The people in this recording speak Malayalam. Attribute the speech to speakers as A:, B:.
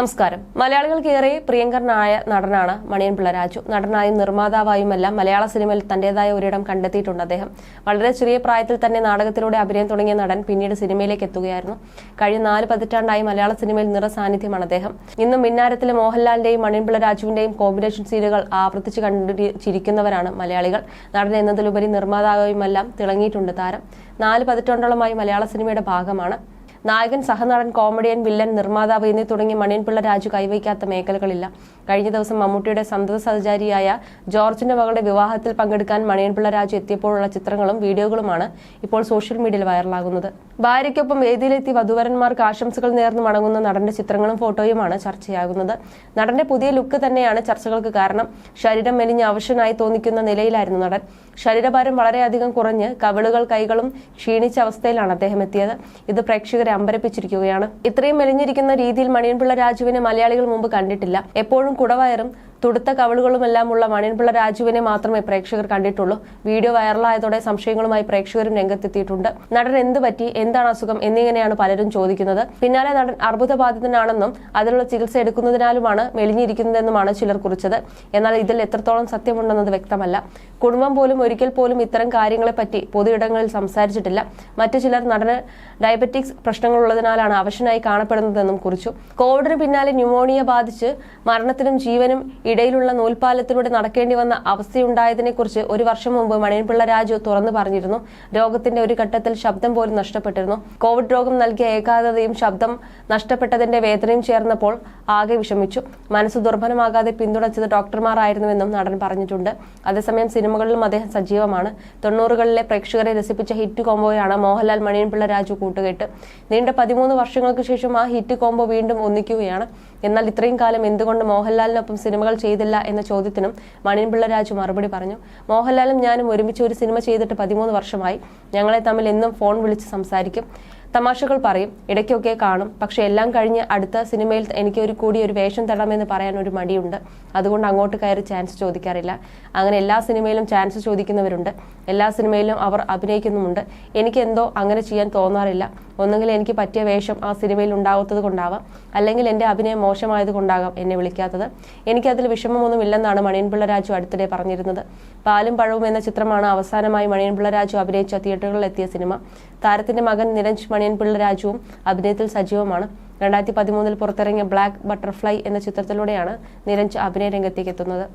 A: നമസ്കാരം. മലയാളികൾക്കേറെ പ്രിയങ്കരനായ നടനാണ് മണിയൻ പിള്ള രാജു. നടനായും നിർമ്മാതാവായുമെല്ലാം മലയാള സിനിമയിൽ തന്റേതായ ഒരിടം കണ്ടെത്തിയിട്ടുണ്ട് അദ്ദേഹം. വളരെ ചെറിയ പ്രായത്തിൽ തന്നെ നാടകത്തിലൂടെ അഭിനയം തുടങ്ങിയ നടൻ പിന്നീട് സിനിമയിലേക്ക് എത്തുകയായിരുന്നു. കഴിഞ്ഞ നാല് പതിറ്റാണ്ടായി മലയാള സിനിമയിൽ നിറ സാന്നിധ്യമാണ് അദ്ദേഹം. ഇന്നും മിന്നാരത്തിലെ മോഹൻലാലിന്റെയും മണിയൻ പിള്ള രാജുവിന്റെയും കോമ്പിനേഷൻ സീനുകൾ ആവർത്തിച്ച് കണ്ടു ചിരിക്കുന്നവരാണ് മലയാളികൾ. നടൻ എന്നതിലുപരി നിർമ്മാതാവുമെല്ലാം തിളങ്ങിയിട്ടുണ്ട് താരം. നാല് പതിറ്റാണ്ടോളമായി മലയാള സിനിമയുടെ ഭാഗമാണ്. നായകൻ സഹനടൻ കോമഡിയൻ വില്ലൻ നിർമ്മാതാവ് എന്നീ തുടങ്ങി മണിയൻപിള്ള രാജു കൈവയ്ക്കാത്ത മേഖലകളില്ല. കഴിഞ്ഞ ദിവസം മമ്മൂട്ടിയുടെ സന്തത സഹചാരിയായ ജോർജിന്റെ മകളുടെ വിവാഹത്തിൽ പങ്കെടുക്കാൻ മണിയൻപിള്ള രാജു എത്തിയപ്പോഴുള്ള ചിത്രങ്ങളും വീഡിയോകളുമാണ് ഇപ്പോൾ സോഷ്യൽ മീഡിയയിൽ വൈറലാകുന്നത്. ഭാര്യയ്ക്കൊപ്പം വേദിയിലെത്തി വധുവരന്മാർക്ക് ആശംസകൾ നേർന്ന് മടങ്ങുന്ന നടന്റെ ചിത്രങ്ങളും ഫോട്ടോയുമാണ് ചർച്ചയാകുന്നത്. നടന്റെ പുതിയ ലുക്ക് തന്നെയാണ് ചർച്ചകൾക്ക് കാരണം. ശരീരം മെലിഞ്ഞ് അവശനായി തോന്നിക്കുന്ന നിലയിലായിരുന്നു നടൻ. ശരീരഭാരം വളരെയധികം കുറഞ്ഞ് കവിളുകൾ കൈകളും ക്ഷീണിച്ച അവസ്ഥയിലാണ് അദ്ദേഹം എത്തിയത്. ഇത് പ്രേക്ഷകരെ അമ്പരപ്പിച്ചിരിക്കുകയാണ്. ഇത്രയും മെലിഞ്ഞിരിക്കുന്ന രീതിയിൽ മണിയൻപിള്ള രാജുവിനെ മലയാളികൾ മുമ്പ് കണ്ടിട്ടില്ല. എപ്പോഴും കുടവയറും തുടുത്ത കവളുകളുമെല്ലാം ഉള്ള മണിൻപിള്ള രാജുവിനെ മാത്രമേ പ്രേക്ഷകർ കണ്ടിട്ടുള്ളൂ. വീഡിയോ വൈറലായതോടെ സംശയങ്ങളുമായി പ്രേക്ഷകരും രംഗത്തെത്തിയിട്ടുണ്ട്. നടൻ എന്ത് പറ്റി? എന്താണ് അസുഖം? എന്നിങ്ങനെയാണ് പലരും ചോദിക്കുന്നത്. പിന്നാലെ നടൻ അർബുദബാധിതനാണെന്നും അതിനുള്ള ചികിത്സ എടുക്കുന്നതിനാലുമാണ് മെലിഞ്ഞിരിക്കുന്നതെന്നുമാണ് ചിലർ കുറിച്ചത്. എന്നാൽ ഇതിൽ എത്രത്തോളം സത്യമുണ്ടെന്നത് വ്യക്തമല്ല. കുടുംബം പോലും ഒരിക്കൽ പോലും ഇത്തരം കാര്യങ്ങളെപ്പറ്റി പൊതുയിടങ്ങളിൽ സംസാരിച്ചിട്ടില്ല. മറ്റു ചിലർ നടന് ഡയബറ്റിക്സ് പ്രശ്നങ്ങളുള്ളതിനാലാണ് അവശനായി കാണപ്പെടുന്നതെന്നും കുറിച്ചു. കോവിഡിന് പിന്നാലെ ന്യൂമോണിയ ബാധിച്ച് മരണത്തിനും ജീവനും ഇടയിലുള്ള നൂൽപാലത്തിലൂടെ നടക്കേണ്ടി വന്ന അവസ്ഥയുണ്ടായതിനെക്കുറിച്ച് ഒരു വർഷം മുമ്പ് മണിയൻപിള്ള രാജു തുറന്നു പറഞ്ഞിരുന്നു. രോഗത്തിന്റെ ഒരു ഘട്ടത്തിൽ ശബ്ദം പോലും നഷ്ടപ്പെട്ടിരുന്നു. കോവിഡ് രോഗം നൽകിയ ഏകാഗ്രതയും ശബ്ദം നഷ്ടപ്പെട്ടതിന്റെ വേദനയും ചേർന്നപ്പോൾ ആകെ വിഷമിച്ചു. മനസ്സ് ദുർബലമാകാതെ പിന്തുണച്ചത് ഡോക്ടർമാരായിരുന്നുവെന്നും നടൻ പറഞ്ഞിട്ടുണ്ട്. അതേസമയം സിനിമകളിലും അദ്ദേഹം സജീവമാണ്. തൊണ്ണൂറുകളിലെ പ്രേക്ഷകരെ രസിപ്പിച്ച ഹിറ്റ് കോംബോയാണ് മോഹൻലാൽ മണിയൻപിള്ള രാജു കൂട്ടുകെട്ട്. നീണ്ട പതിമൂന്ന് വർഷങ്ങൾക്ക് ശേഷം ആ ഹിറ്റ് കോംബോ വീണ്ടും ഒന്നിക്കുകയാണ്. എന്നാൽ ഇത്രയും കാലം എന്തുകൊണ്ട് മോഹൻലാലിനൊപ്പം സിനിമകൾ ചെയ്തില്ല എന്ന ചോദ്യത്തിനും മണിൻപിള്ള രാജു മറുപടി പറഞ്ഞു മോഹൻലാലും ഞാനും ഒരുമിച്ച് ഒരു സിനിമ ചെയ്തിട്ട് പതിമൂന്ന് വർഷമായി. ഞങ്ങളെ തമ്മിൽ എന്നും ഫോൺ വിളിച്ച് സംസാരിക്കും. തമാശകൾ പറയും ഇടയ്ക്കൊക്കെ കാണും. പക്ഷെ എല്ലാം കഴിഞ്ഞ് അടുത്ത സിനിമയിൽ എനിക്ക് ഒരു കൂടി ഒരു വേഷം തടമെന്ന് പറയാൻ ഒരു മടിയുണ്ട്. അതുകൊണ്ട് അങ്ങോട്ട് കയറി ചാൻസ് ചോദിക്കാറില്ല. അങ്ങനെ എല്ലാ സിനിമയിലും ചാൻസ് ചോദിക്കുന്നവരുണ്ട്. എല്ലാ സിനിമയിലും അവർ അഭിനയിക്കുന്നുമുണ്ട്. എനിക്ക് എന്തോ അങ്ങനെ ചെയ്യാൻ തോന്നാറില്ല. ഒന്നുകിൽ എനിക്ക് പറ്റിയ വേഷം ആ സിനിമയിൽ ഉണ്ടാവാത്തത് കൊണ്ടാവാം. അല്ലെങ്കിൽ എന്റെ അഭിനയം മോശമായത് കൊണ്ടാകാം എന്നെ വിളിക്കാത്തത്. എനിക്കതിൽ വിഷമമൊന്നുമില്ലെന്നാണ് മണിയൻപിള്ള രാജു അടുത്തിടെ പറഞ്ഞിരുന്നത്. പാലും പഴവും എന്ന ചിത്രമാണ് അവസാനമായി മണിയൻപിള്ള രാജു അഭിനയിച്ച തിയേറ്ററുകളിൽ എത്തിയ സിനിമ. താരത്തിന്റെ മകൻ നിരഞ്ജ് മണിയൻപിള്ള രാജുവും അഭിനയത്തിൽ സജീവമാണ്. രണ്ടായിരത്തി പതിമൂന്നിൽ പുറത്തിറങ്ങിയ ബ്ലാക്ക് ബട്ടർഫ്ലൈ എന്ന ചിത്രത്തിലൂടെയാണ് നിരഞ്ജ് അഭിനയ രംഗത്തേക്ക് എത്തുന്നത്.